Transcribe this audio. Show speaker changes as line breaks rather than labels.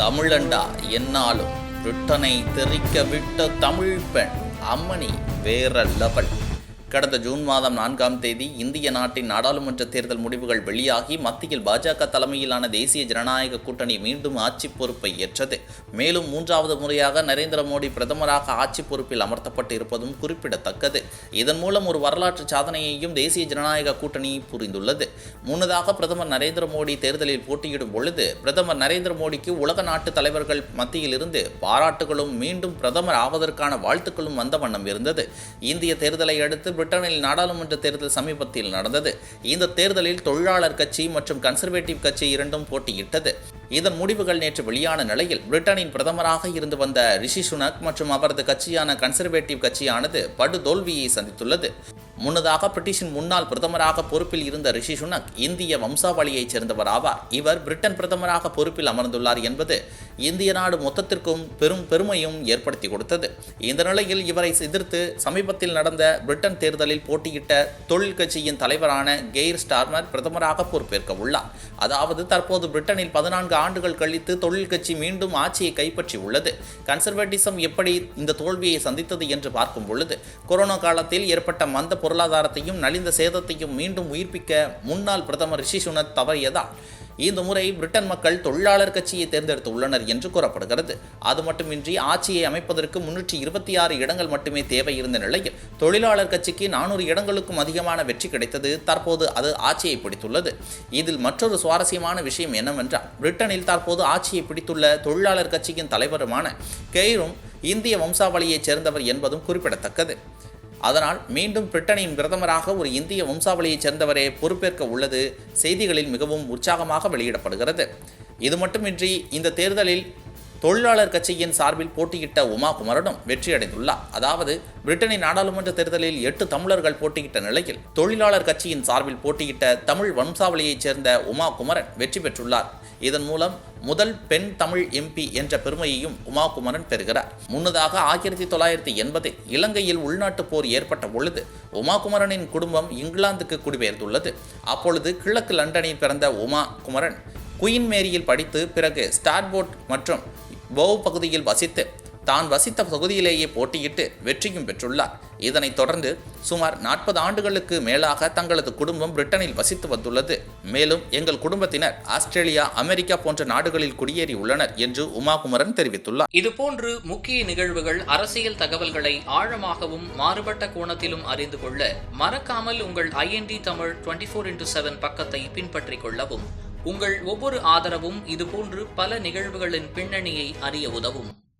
தமிழண்டா என்னாலும் பிரிட்டனை தெரிக்க விட்ட தமிழ் பெண் அம்மணி வேற லெவல் கடந்த ஜூன் மாதம் நான்காம் தேதி இந்திய நாட்டின் நாடாளுமன்ற தேர்தல் முடிவுகள் வெளியாகி மத்தியில் பாஜக தலைமையிலான தேசிய ஜனநாயக கூட்டணி மீண்டும் ஆட்சி பொறுப்பை ஏற்றது. மேலும் மூன்றாவது முறையாக நரேந்திர மோடி பிரதமராக ஆட்சி பொறுப்பில் அமர்த்தப்பட்டு இருப்பதும் குறிப்பிடத்தக்கது. இதன் மூலம் ஒரு வரலாற்று சாதனையையும் தேசிய ஜனநாயக கூட்டணி புரிந்துள்ளது. முன்னதாக பிரதமர் நரேந்திர மோடி தேர்தலில் போட்டியிடும் பொழுது பிரதமர் நரேந்திர மோடிக்கு உலக நாட்டு தலைவர்கள் மத்தியில் இருந்து பாராட்டுகளும் மீண்டும் பிரதமர் ஆவதற்கான வாழ்த்துக்களும் வந்த வண்ணம் இருந்தது. இந்திய தேர்தலை அடுத்து பிரிட்டனில் நாடாளுமன்ற தேர்தல் சமீபத்தில் நடந்தது. இந்த தேர்தலில் தொழிலாளர் கட்சி மற்றும் கன்சர்வேட்டிவ் கட்சி இரண்டும் போட்டியிட்டது. இதன் முடிவுகள் நேற்று வெளியான நிலையில் பிரிட்டனின் பிரதமராக இருந்து வந்த ரிஷி சுனக் மற்றும் அவரது கட்சியான கன்சர்வேட்டிவ் கட்சியானது படு தோல்வியை சந்தித்துள்ளது. முன்னதாக பிரிட்டிஷின் முன்னாள் பிரதமராக பொறுப்பில் இருந்த ரிஷி சுனக் இந்திய வம்சாவளியைச் சேர்ந்தவர் ஆவார். இவர் பிரிட்டன் பிரதமராக பொறுப்பில் அமர்ந்துள்ளார் என்பது இந்திய நாடு மொத்தத்திற்கும் பெரும் பெருமையும் ஏற்படுத்தி கொடுத்தது. இந்த நிலையில் இவரை எதிர்த்து சமீபத்தில் நடந்த பிரிட்டன் தேர்தலில் போட்டியிட்ட தொழில் கட்சியின் தலைவரான கெய்ர் ஸ்டார்மர் பிரதமராக பொறுப்பேற்க உள்ளார். அதாவது தற்போது பிரிட்டனில் பதினான்கு ஆண்டுகள் கழித்து தொழில் கட்சி மீண்டும் ஆட்சியை கைப்பற்றி உள்ளது கன்சர்வேட்டிசம் எப்படி இந்த தோல்வியை சந்தித்தது என்று பார்க்கும் பொழுது கொரோனா காலத்தில் ஏற்பட்ட மந்த பொருளாதாரத்தையும் நலிந்த சேதத்தையும் மீண்டும் உயிர்ப்பிக்க முன்னாள் பிரதமர் ரிஷி சுனத் தவறியதால் இந்த முறை பிரிட்டன் மக்கள் தொழிலாளர் கட்சியை தேர்ந்தெடுத்து உள்ளனர் என்று கூறப்படுகிறது. அது மட்டுமின்றி ஆட்சியை அமைப்பதற்கு முன்னூற்றி இருபத்தி ஆறு இடங்கள் மட்டுமே தேவை இருந்த நிலையில் தொழிலாளர் கட்சிக்கு நானூறு இடங்களுக்கும் அதிகமான வெற்றி கிடைத்தது. தற்போது அது ஆட்சியை பிடித்துள்ளது. இதில் மற்றொரு சுவாரஸ்யமான விஷயம் என்னவென்றால் பிரிட்டனில் தற்போது ஆட்சியை பிடித்துள்ள தொழிலாளர் கட்சியின் தலைவருமான கெய்ரும் இந்திய வம்சாவளியைச் சேர்ந்தவர் என்பதும் குறிப்பிடத்தக்கது. அதனால் மீண்டும் பிரிட்டனின் பிரதமராக ஒரு இந்திய வம்சாவளியைச் சேர்ந்தவரே பொறுப்பேற்க உள்ளது. செய்திகளில் மிகவும் உற்சாகமாக வெளியிடப்படுகிறது. இது மட்டுமின்றி இந்த தேர்தலில் தொழிலாளர் கட்சியின் சார்பில் போட்டியிட்ட உமா குமரனும் வெற்றியடைந்துள்ளார். அதாவது பிரிட்டனின் நாடாளுமன்ற தேர்தலில் எட்டு தமிழர்கள் போட்டியிட்ட நிலையில் தொழிலாளர் கட்சியின் சார்பில் போட்டியிட்ட தமிழ் வம்சாவளியைச் சேர்ந்த உமா குமரன் வெற்றி பெற்றுள்ளார். இதன் மூலம் முதல் பெண் தமிழ் எம்பி என்ற பெருமையையும் உமா குமரன் பெறுகிறார். முன்னதாக ஆயிரத்தி தொள்ளாயிரத்தி எண்பதில் இலங்கையில் உள்நாட்டு போர் ஏற்பட்ட பொழுது உமா குமரனின் குடும்பம் இங்கிலாந்துக்கு குடிபெயர்ந்துள்ளது. அப்பொழுது கிழக்கு லண்டனில் பிறந்த உமா குமரன் குயின் மேரியில் படித்து பிறகு ஸ்டார்போர்ட் மற்றும் போவ் பகுதியில் வசித்து தான் வசித்த பகுதியிலேயே போட்டியிட்டு வெற்றியும் பெற்றுள்ளார். இதனைத் தொடர்ந்து சுமார் நாற்பது ஆண்டுகளுக்கு மேலாக தங்களது குடும்பம் பிரிட்டனில் வசித்து வந்துள்ளது. மேலும் எங்கள் குடும்பத்தினர் ஆஸ்திரேலியா அமெரிக்கா போன்ற நாடுகளில் குடியேறி உள்ளனர் என்று உமாகுமரன் தெரிவித்துள்ளார்.
இதுபோன்று முக்கிய நிகழ்வுகள் அரசியல் தகவல்களை ஆழமாகவும் மாறுபட்ட கோணத்திலும் அறிந்து கொள்ள மறக்காமல் உங்கள் IND Tamil twenty four into seven பக்கத்தை பின்பற்றிக் கொள்ளவும் உங்கள் ஒவ்வொரு ஆதரவும் இதுபோன்று பல நிகழ்வுகளின் பின்னணியை அறிய உதவும்.